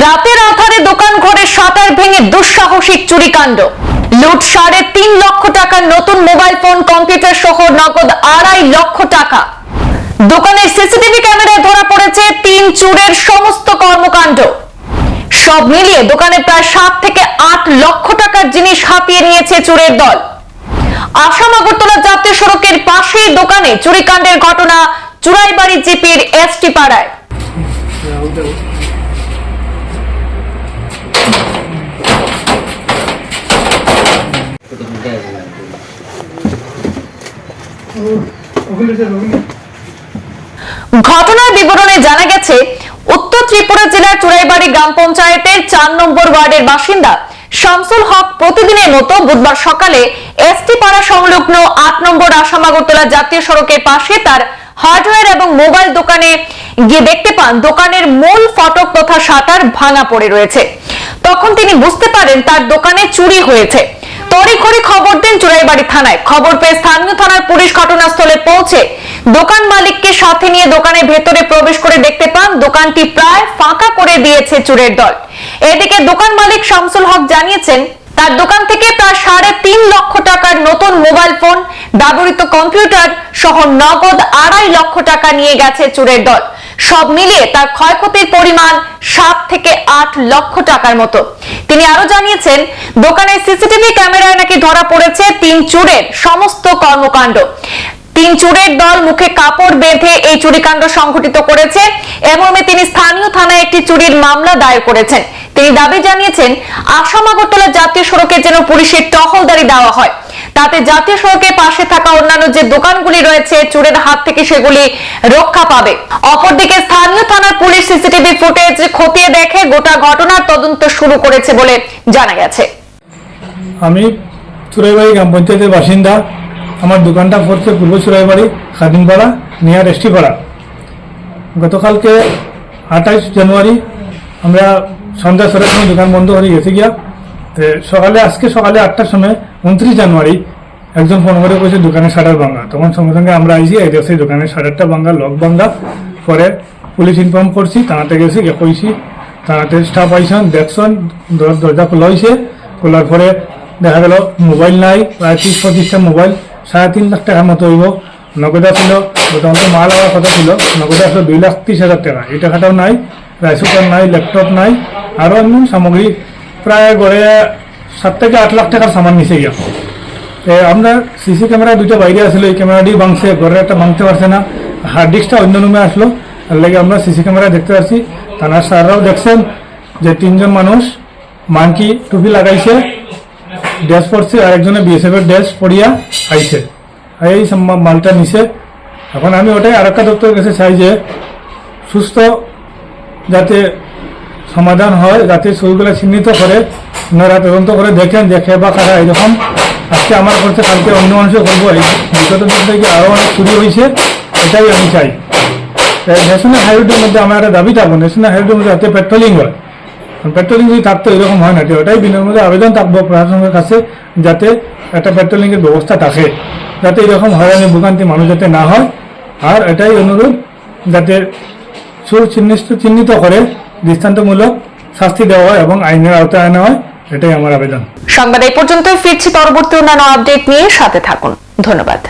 রাতের আধারে দোকান ঘরে শাটার ভেঙে দুঃসাহসিক চুরিকাণ্ড। লুট সাড়ে তিন লক্ষ টাকার নতুন মোবাইল ফোন, কম্পিউটার সহ নগদ আড়াই লক্ষ টাকা। দোকানের সিসিটিভি ক্যামেরায় ধরা পড়েছে তিন চুরের সমস্ত কর্মকাণ্ড। সব মিলিয়ে দোকানে প্রায় সাত থেকে আট লক্ষ টাকার জিনিস হাতিয়ে নিয়েছে চোরের দল। আসাম আগরতলা জাতীয় সড়কের পাশেই দোকানে চুরিকাণ্ডের ঘটনা চুরাইবাড়ি জিপির এসটি পাড়ায়। ঘটনার বিবরণে জানা গেছে, উত্তর ত্রিপুরা জেলার চুরাইবাড়ি গ্রাম পঞ্চায়েতের চার নম্বর ওয়ার্ডের বাসিন্দা শামসুল হক প্রতিদিনের মতো বুধবার সকালে এসটি পাড়া সংলগ্ন আট নম্বর আসাম আগরতলা জাতীয় সড়কের পাশে তার হার্ডওয়্যার এবং মোবাইল দোকানে গিয়ে দেখতে পান, দোকানের মূল ফটক তথা শাটার ভাঙা পড়ে রয়েছে। তখন তিনি বুঝতে পারেন তার দোকানে চুরি হয়েছে। তড়িঘড়ি খবর দেন চুরাইবাড়ি থানায়। খবর পেয়ে স্থানীয় থানার পুলিশ ঘটনাস্থলে পৌঁছে দোকান মালিককে সাথে নিয়ে দোকানের ভেতরে প্রবেশ করে দেখতে পান দোকানটি প্রায় ফাঁকা করে দিয়েছে চোরের দল। এদিকে দোকান মালিক শামসুল হক জানিয়েছেন, তার দোকান থেকে প্রায় সাড়ে তিন লক্ষ টাকার নতুন মোবাইল ফোন, ব্যবহৃত কম্পিউটার সহ নগদ আড়াই লক্ষ টাকা নিয়ে গেছে চোরের দল। সব মিলিয়ে তার ক্ষয়ক্ষতির পরিমাণ সাত থেকে আট লক্ষ টাকার মতো। তিনি আরও জানিয়েছেন দোকানের সিসিটিভি ক্যামেরায় নাকি ধরা পড়েছে তিন চোরের সমস্ত কর্মকাণ্ড। তিন চোরের দল মুখে কাপড় বেঁধে এই চুরিকাণ্ড সংঘটিত করেছে। এবং তিনি স্থানীয় থানায় একটি চুরির মামলা দায়ের করেছেন। তিনি দাবি জানিয়েছেন, আসাম আগরতলা জাতীয় সড়কে যেন পুলিশের টহলদারি দেওয়া হয়। তাতে জাতীয় সড়কের পাশে থাকা অন্যান্য যে দোকানগুলি রয়েছে, চোরের হাত থেকে সেগুলি রক্ষা পাবে। অপরদিকে স্থানীয় থানার পুলিশ সিসিটিভি ফুটেজ খতিয়ে দেখে গোটা ঘটনার তদন্ত শুরু করেছে বলে জানা গেছে। আমি চুরাইবাড়ি গ্রাম পঞ্চায়েতের বাসিন্দা। আমার দোকানটা পড়ছে পূর্ব চুরাইবাড়ি, খাদিমপাড়া, নিয়ার এসটিপাড়া। গতকালকে আঠাইশ জানুয়ারি আমরা সন্ধ্যা ছটার সময় দোকান বন্ধ হয়ে গেছে গিয়া সকালে, আজকে সকালে আটটার সময়, উনত্রিশ জানুয়ারি, একজন ফোন করে কইছে দোকানের শাটার ভাঙা। তখন সঙ্গে সঙ্গে আমরা আইসি এই দেখছি দোকানের শাটারটা ভাঙা লক ভাঙা। পরে পুলিশ ইনফর্ম করছি, থানাতে গেছি কইছি, থানাতে স্টাফ আইসন দেখছন দর- দরজা খোলা হয়েছে খোলার পরে দেখা গেল, মোবাইল নাই, প্রায় ত্রিশ পঁচিশটা মোবাইল, সাড়ে তিন লাখ টাকার মতো হইব। নগদা ছিল প্রথমত মাল হওয়ার কথা ছিল, নগদা ছিল দুই লাখ ত্রিশ হাজার টাকা। এই টাকাটাও নাই রাইস কুকার নাই, ল্যাপটপ নাই আরও এমন সামগ্রী প্রায় গড়ে সাত থেকে আট লাখ টাকার সামান নিচে গিয়া আমরা সিসি ক্যামেরা দুটো বাইরে আসলো, এই ক্যামেরাটি ভাঙছে, ঘরের একটা ভাঙতে পারছে না হার্ড ডিস্কটা অন্য রুমে আসলো। তার লাগে আমরা সিসি ক্যামেরা দেখতে পাচ্ছি থানার স্যাররাও দেখছেন যে তিনজন মানুষ মাংকি টুপি লাগাইছে, ড্রেস পরছে আর একজনে বিএসএফ এর ড্রেস পরিয়া আইছে। এই মালটা নিছে। এখন আমি ওটাই আর একটা দপ্তরের কাছে চাই যে, সুস্থ যাতে সমাধান হয় যাতে ছবিগুলো চিহ্নিত করে ওনারা তদন্ত করে দেখেন দেখে বা কারা এরকম। আজকে আমার করছে কালকে অন্য মানুষও করব বিগত দিন থেকে আরও অনেক চুরি হয়েছে? এটাই আমি চাই। ন্যাশনাল হাইওয়ের মধ্যে আমার একটা দাবি থাকব ন্যাশনাল হাইওয়ের মধ্যে যাতে পেট্রোলিং হয়। পেট্রোলিং যদি থাকতো এরকম হয় না ওটাই বিনার মধ্যে আবেদন থাকব প্রশাসনের কাছে, যাতে একটা পেট্রোলিংয়ের ব্যবস্থা থাকে। যাতে এরকম হয়রানি ভোগান্তি মানুষ যাতে না হয়। আর এটাই অনুরোধ, যাতে সুর চিহ্নিত করে দৃষ্টান্তমূলক শাস্তি দেওয়া হয় এবং আইনের আওতায় আনা হয়, এটাই আমার আবেদন। সংবাদ এই পর্যন্ত ফিরছি পরবর্তী অন্যান্য আপডেট নিয়ে সাথে থাকুন। ধন্যবাদ।